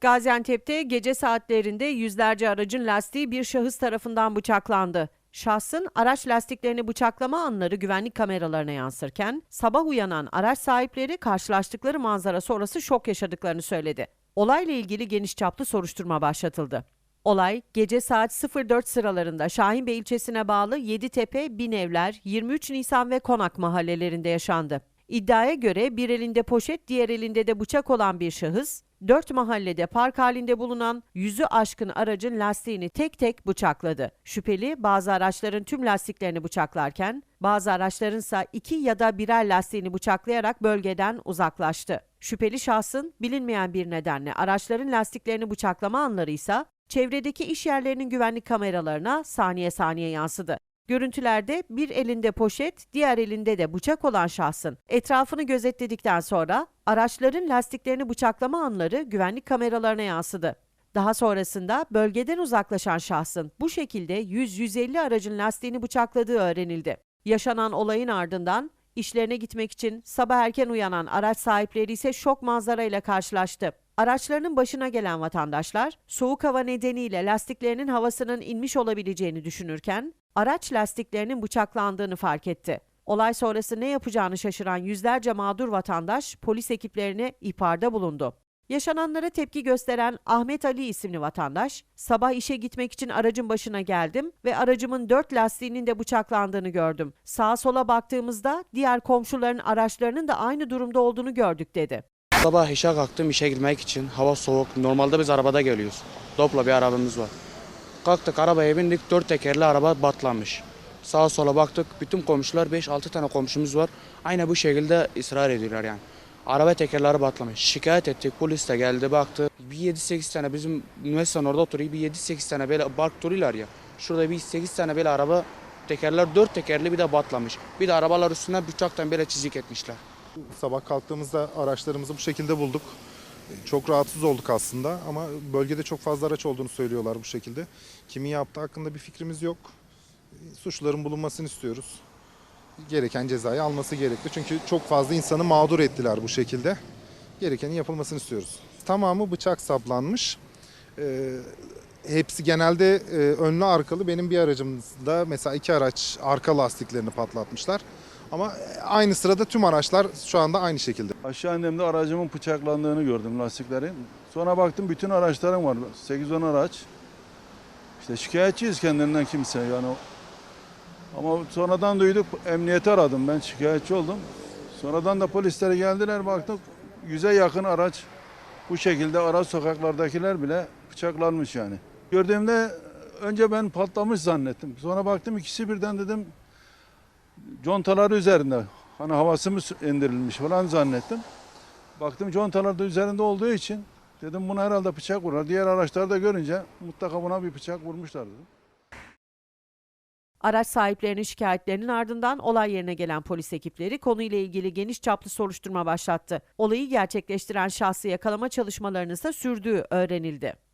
Gaziantep'te gece saatlerinde yüzlerce aracın lastiği bir şahıs tarafından bıçaklandı. Şahsın araç lastiklerini bıçaklama anları güvenlik kameralarına yansırken sabah uyanan araç sahipleri karşılaştıkları manzara sonrası şok yaşadıklarını söyledi. Olayla ilgili geniş çaplı soruşturma başlatıldı. Olay gece saat 04 sıralarında Şahinbey ilçesine bağlı Yeditepe, Binevler, 23 Nisan ve Konak mahallelerinde yaşandı. İddiaya göre bir elinde poşet, diğer elinde de bıçak olan bir şahıs, dört mahallede park halinde bulunan yüzü aşkın aracın lastiğini tek tek bıçakladı. Şüpheli bazı araçların tüm lastiklerini bıçaklarken, bazı araçlarınsa iki ya da birer lastiğini bıçaklayarak bölgeden uzaklaştı. Şüpheli şahsın bilinmeyen bir nedenle araçların lastiklerini bıçaklama anları ise çevredeki iş yerlerinin güvenlik kameralarına saniye saniye yansıdı. Görüntülerde bir elinde poşet, diğer elinde de bıçak olan şahsın etrafını gözetledikten sonra araçların lastiklerini bıçaklama anları güvenlik kameralarına yansıdı. Daha sonrasında bölgeden uzaklaşan şahsın bu şekilde 100-150 aracın lastiğini bıçakladığı öğrenildi. Yaşanan olayın ardından işlerine gitmek için sabah erken uyanan araç sahipleri ise şok manzarayla karşılaştı. Araçlarının başına gelen vatandaşlar soğuk hava nedeniyle lastiklerinin havasının inmiş olabileceğini düşünürken araç lastiklerinin bıçaklandığını fark etti. Olay sonrası ne yapacağını şaşıran yüzlerce mağdur vatandaş polis ekiplerine ihbarda bulundu. Yaşananlara tepki gösteren Ahmet Ali isimli vatandaş, sabah işe gitmek için aracın başına geldim ve aracımın dört lastiğinin de bıçaklandığını gördüm. Sağa sola baktığımızda diğer komşuların araçlarının da aynı durumda olduğunu gördük dedi. Sabah işe kalktım işe girmek için. Hava soğuk. Normalde biz arabada geliyoruz. Dopla bir arabamız var. Kalktık arabaya bindik. Dört tekerli araba batlamış. Sağa sola baktık. Bütün komşular 5-6 tane komşumuz var. Aynı bu şekilde ısrar ediyorlar yani. Araba tekerleri batlamış. Şikayet ettik. Polis de geldi baktı. Bir 7-8 tane bizim üniversitenin orada oturuyor. Bir 7-8 tane böyle bark duruyorlar ya. Şurada bir 8 tane böyle araba tekerler dört tekerli bir de batlamış. Bir de arabalar üstüne bıçaktan böyle çizik etmişler. Sabah kalktığımızda araçlarımızı bu şekilde bulduk. Çok rahatsız olduk aslında ama bölgede çok fazla araç olduğunu söylüyorlar bu şekilde. Kimin yaptığı hakkında bir fikrimiz yok. Suçluların bulunmasını istiyoruz. Gereken cezayı alması gerekli. Çünkü çok fazla insanı mağdur ettiler bu şekilde. Gerekenin yapılmasını istiyoruz. Tamamı bıçak saplanmış. Ee, hepsi genelde e, önlü arkalı. Benim bir aracımda mesela iki araç arka lastiklerini patlatmışlar. Ama aynı sırada tüm araçlar şu anda aynı şekilde. Aşağı inemde aracımın bıçaklandığını gördüm lastiklerin. Sonra baktım bütün araçlarım var. 8-10 araç. İşte şikayetçiyiz kendilerinden kimse yani. Ama sonradan duyduk emniyeti aradım ben şikayetçi oldum. Sonradan da polisler geldiler baktık yüze yakın araç bu şekilde ara sokaklardakiler bile bıçaklanmış yani. Gördüğümde önce ben patlamış zannettim. Sonra baktım ikisi birden dedim contaları üzerinde. Hani havası mı indirilmiş falan zannettim. Baktım contalar üzerinde olduğu için dedim buna herhalde bıçak vurur. Diğer araçları da görünce mutlaka buna bir bıçak vurmuşlar dedim. Araç sahiplerinin şikayetlerinin ardından olay yerine gelen polis ekipleri konuyla ilgili geniş çaplı soruşturma başlattı. Olayı gerçekleştiren şahsı yakalama çalışmalarının ise sürdüğü öğrenildi.